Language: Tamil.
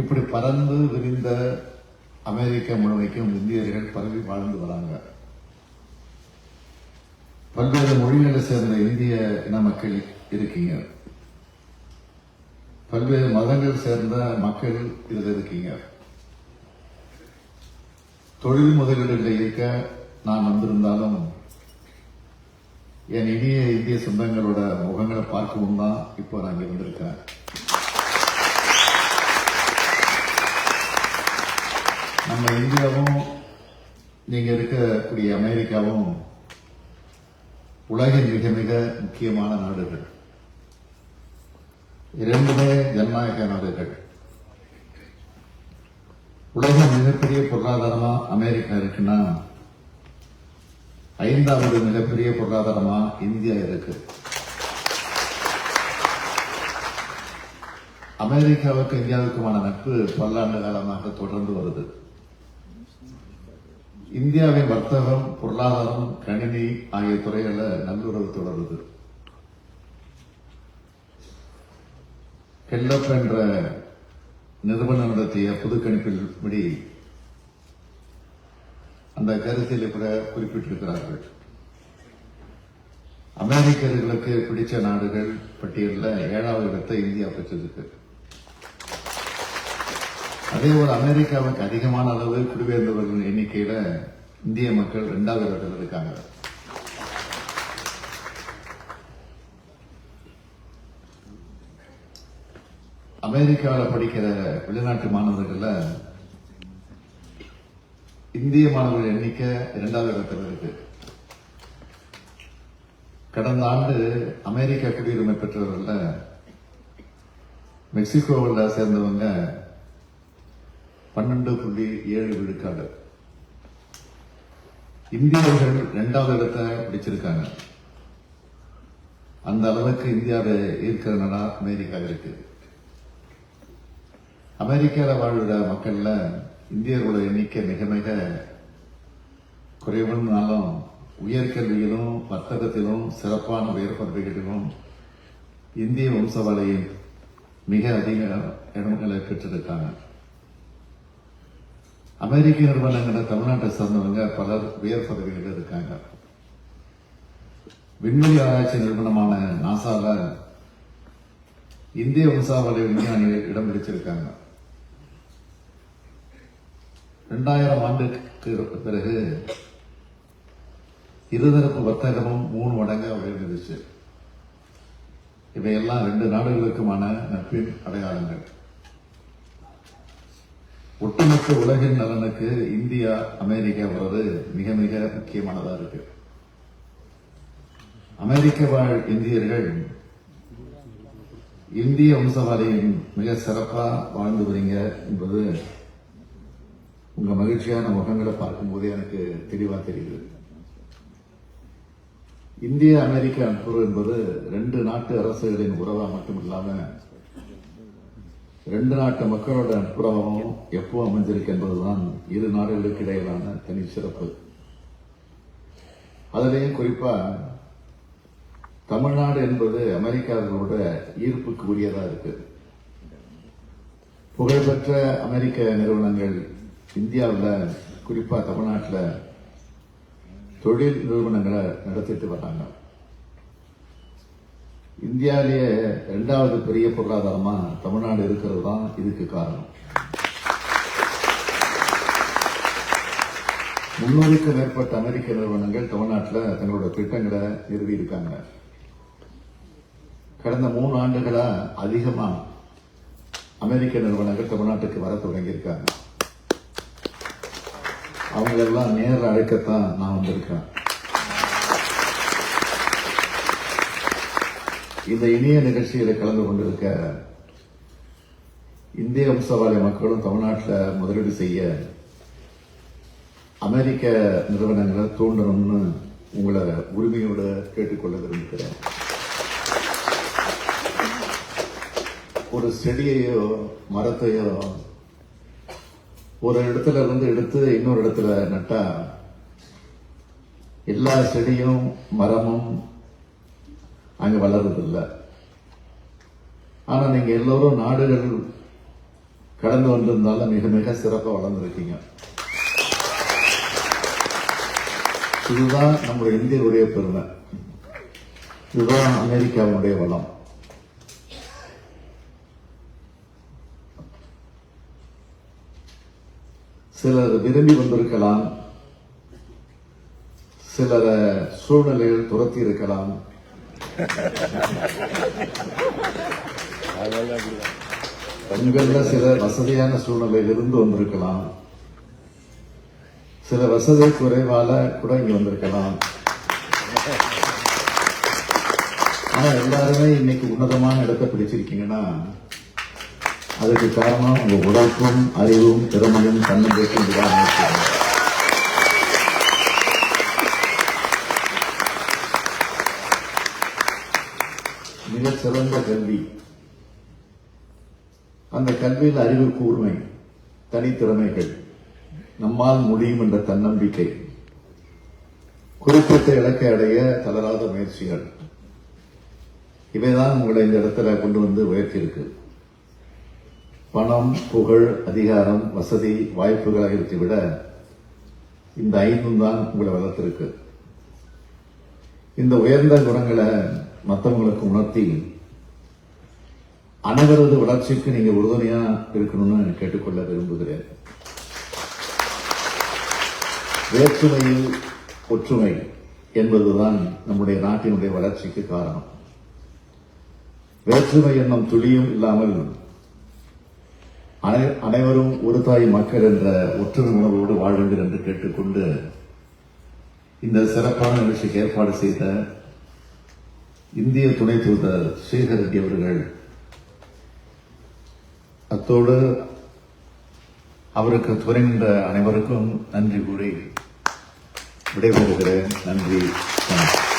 இப்படி பறந்து விரிந்த அமெரிக்கா முழுமைக்கும் இந்தியர்கள் பரவி வாழ்ந்து வராங்க. பல்வேறு மொழிகளை சேர்ந்த இந்திய இன மக்கள் இருக்கீங்க. பல்வேறு மதங்கள் சேர்ந்த மக்கள் இதில் இருக்கீங்க. தொழில் முதலீடுகளை இருக்க நான் வந்திருந்தாலும் என் இனிய இந்திய சொந்தங்களோட முகங்களை பார்க்கவும் தான் இப்போ நான் இருந்திருக்கேன் வந்திருக்கேன் நம்ம இந்தியாவும் நீங்க இருக்கக்கூடிய அமெரிக்காவும் உலகின் மிக மிக முக்கியமான நாடுகள். இரண்டுமே ஜனநாயக நாடுகள். உலகம் மிகப்பெரிய பொருளாதாரமா அமெரிக்கா இருக்குன்னா ஐந்தாவது மிகப்பெரிய பொருளாதாரமா இந்தியா இருக்கு. அமெரிக்காவுக்கு இந்தியாவுக்குமான நட்பு பல்லாண்டு காலமாக தொடர்ந்து வருது. இந்தியாவின் வர்த்தகம் பொருளாதாரம் கணினி ஆகிய துறைகளில் நல்லுறவு தொடருது கெல்லப் என்ற நிறுவனம் நடத்திய பொது கணிப்பின்படி அந்த கருத்தில் கூட குறிப்பிட்டிருக்கிறார்கள். அமெரிக்கர்களுக்கு பிடிச்ச நாடுகள் பட்டியலில் ஏழாவது இடத்தை இந்தியா பெற்றிருக்கு அதே ஒரு அமெரிக்காவுக்கு அதிகமான அளவு குடிபெயர்ந்தவர்கள் எண்ணிக்கையில இந்திய மக்கள் இரண்டாவது இடத்துல இருக்காங்க. அமெரிக்காவில் படிக்கிற வெளிநாட்டு மாணவர்கள்ல இந்திய மாணவர்கள் எண்ணிக்கை இரண்டாவது இடத்துல இருக்கு. கடந்த ஆண்டு அமெரிக்க குடியுரிமை பெற்றவர்கள மெக்சிகோவில் சேர்ந்தவங்க பன்னெண்டு புள்ளி ஏழு விழுக்காடு. இந்தியர்கள் இரண்டாவது இடத்தை பிடிச்சிருக்காங்க. அந்த அளவுக்கு இந்தியாவில் ஈர்க்கிற நாடா அமெரிக்கா இருக்கு. அமெரிக்காவில் வாழ்கிற மக்கள்ல இந்தியர்களோட எண்ணிக்கை மிக மிக குறைவுனாலும் உயர்கல்வியிலும் வர்த்தகத்திலும் சிறப்பான உயர் பதவிகளிலும் இந்திய வம்சவாளியின் மிக அதிக இடங்களை பெற்றிருக்காங்க. அமெரிக்க நிறுவனங்கள தமிழ்நாட்டை சார்ந்தவங்க பலர் உயர் பதவிகளில் இருக்காங்க. விண்வெளி ஆராய்ச்சி நிறுவனமான நாசால இந்திய வம்சாவளி விஞ்ஞானிகள் இடம் பிடிச்சிருக்காங்க. இரண்டாயிரம் ஆண்டுக்கு பிறகு இருதரப்பு வர்த்தகமும் மூணு மடங்கா உயர்ந்துருச்சு. இவையெல்லாம் ரெண்டு நாடுகளுக்குமான நட்பின் அடையாளங்கள். ஒட்டுமொத்த உலகின் நலனுக்கு இந்தியா அமெரிக்கா வர்றது மிக மிக முக்கியமானதா இருக்கு. அமெரிக்க வாழ் இந்தியர்கள் இந்திய வம்சவாரியும் மிக சிறப்பா வாழ்ந்து வரீங்க என்பது உங்க மகிழ்ச்சியான முகங்களை பார்க்கும்போதே எனக்கு தெளிவா தெரியுது. இந்திய அமெரிக்க நட்புறவு என்பது ரெண்டு நாட்டு அரசுகளின் உறவா மட்டும் இல்லாம ரெண்டு நாட்டு மக்களோட நட்புறவும் எப்போ அமைஞ்சிருக்கு என்பதுதான் இரு நாடுகளுக்கு இடையிலான தனி சிறப்பு. அதிலேயும் குறிப்பா தமிழ்நாடு என்பது அமெரிக்கார்களோட ஈர்ப்புக்கு உரியதா இருக்கு. புகழ்பெற்ற அமெரிக்க நிறுவனங்கள் இந்தியாவில் குறிப்பா தமிழ்நாட்டில் தொழில் நிறுவனங்களை நடத்திட்டு வராங்க இந்தியாவிலேயே ரெண்டாவது பெரிய பொருளாதாரமா தமிழ்நாடு இருக்கிறது தான் இதுக்கு காரணம். முன்னூறுக்கும் மேற்பட்ட அமெரிக்க நிறுவனங்கள் தமிழ்நாட்டில் தங்களோட திட்டங்களை நிறுவி இருக்காங்க கடந்த மூணு ஆண்டுகளா அதிகமா அமெரிக்க நிறுவனங்கள் தமிழ்நாட்டுக்கு வர தொடங்கியிருக்காங்க. அவங்களெல்லாம் நேரில் அழைக்கத்தான் நான் வந்திருக்கேன். இந்த இணைய நிகழ்ச்சியில் கலந்து கொண்டிருக்க இந்திய வம்சவாளி மக்களும் தமிழ்நாட்டில் முதலீடு செய்ய அமெரிக்க நிறுவனங்களை தூண்டணும்னு உங்களை உரிமையோட கேட்டுக்கொள்ள விரும்புகிறேன். ஒரு செடியையோ மரத்தையோ ஒரு இடத்துல இருந்து எடுத்து இன்னொரு இடத்துல நட்டா எல்லா செடியும் மரமும் அங்க வளர்றதில்லை ஆனா நீங்க எல்லோரும் நாடுகள் கடந்து வந்திருந்தாலும் மிக மிக சிறப்பாக வளர்ந்துருக்கீங்க. இதுதான் நம்முடைய இந்தியருடைய பெருமை. இதுதான் அமெரிக்காவுடைய வளம். சிலர் விரும்பி வந்திருக்கலாம். சிலர சூழ்நிலைகள் துரத்தி இருக்கலாம். பெண்கள்ல சிலர் வசதியான சூழ்நிலையில் இருந்து வந்திருக்கலாம். சில வசதி குறைவால கூட இங்க வந்திருக்கலாம். ஆனா எல்லாருமே இன்னைக்கு உன்னதமான இடத்தை பிடிச்சிருக்கீங்கன்னா அதுக்கு காரணம் உங்க உழைப்பும் அறிவும் திறமையும் தன்னம்பிக்கையும் விடாமல் சிறந்த கல்வி. அந்த கல்வியில் அறிவு கூர்மை தனித்திறமைகள் நம்மால் முடியும் என்ற தன்னம்பிக்கை குறிப்பிட்ட இலக்கை அடைய தளராத முயற்சிகள். இவைதான் உங்களை இந்த இடத்துல கொண்டு வந்து உயர்த்தியிருக்கு. பணம் புகழ் அதிகாரம் வசதி வாய்ப்புகள் ஆகியவற்றை விட இந்த ஐந்தும் தான் உங்களை வளர்த்திருக்கு. இந்த உயர்ந்த குணங்களை மற்றவங்களுக்கு உணர்த்தி அனைவரது வளர்ச்சிக்கு நீங்க உறுதுணையா இருக்கணும்னு கேட்டுக்கொள்ள விரும்புகிறேன். வேற்றுமையில் ஒற்றுமை என்பதுதான் நம்முடைய நாட்டினுடைய வளர்ச்சிக்கு காரணம். வேற்றுமை என்னும் துளியும் இல்லாமல் அனை- அனைவரும் ஒரு தாய் மக்கள் என்ற ஒற்றுமை உணர்வோடு வாழுங்கள் என்று கேட்டுக்கொண்டு இந்த சிறப்பான நிகழ்ச்சிக்கு ஏற்பாடு செய்த இந்திய துணை தூதர் ஸ்ரீதர் ரெட்டி அவர்கள் அத்தோடு அவருக்கு துறைகின்ற அனைவருக்கும் நன்றி கூறி விடைபெறுகிறேன். நன்றி. வணக்கம்.